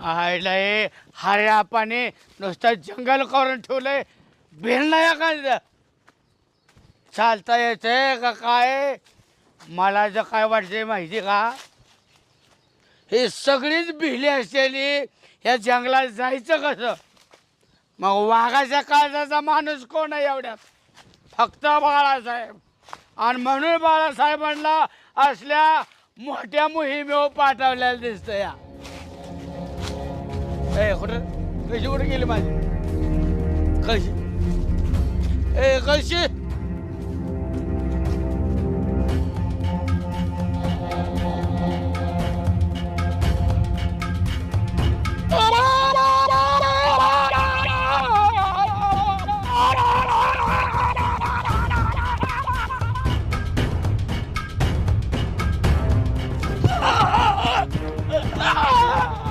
आयला हे हऱ्या पाणी नुसतं जंगल करून ठेवलंय. भेल या का चालता येते का काय? मला जर काय वाटते माहिती का? हे सगळीच भिली असलेली या जंगलात जायचं कसं? मग वाघाच्या काळजाचा माणूस कोण आहे एवढ्यात? फक्त बाळासाहेब. आणि म्हणून बाळासाहेबांना असल्या मोठ्या मोहिमेवर पाठवलेल्या दिसतं या. कुठं? कशी कुठे गेली माझी? कशी? ए कशी